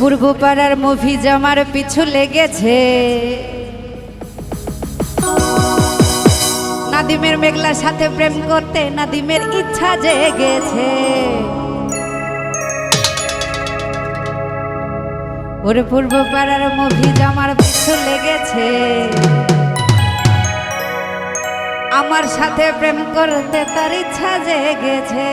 পূর্ব পাড়ার মুভি জামার পিছু লেগেছে। নাদিমের মেঘলার সাথে প্রেম করতে নাদিমের ইচ্ছা জেগেছে। ওরে পূর্ব পাড়ার মুভি জামার পিছু লেগেছে। আমার সাথে প্রেম করতে তার ইচ্ছা জেগেছে।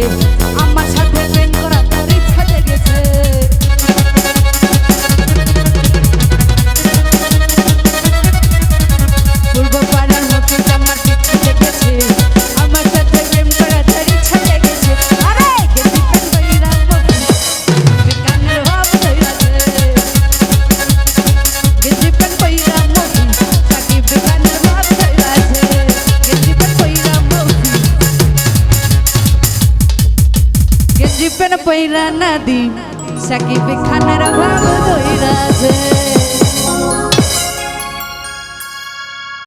traje ধৈরা নাদিম সাকিব খানের ভাব দইরা যে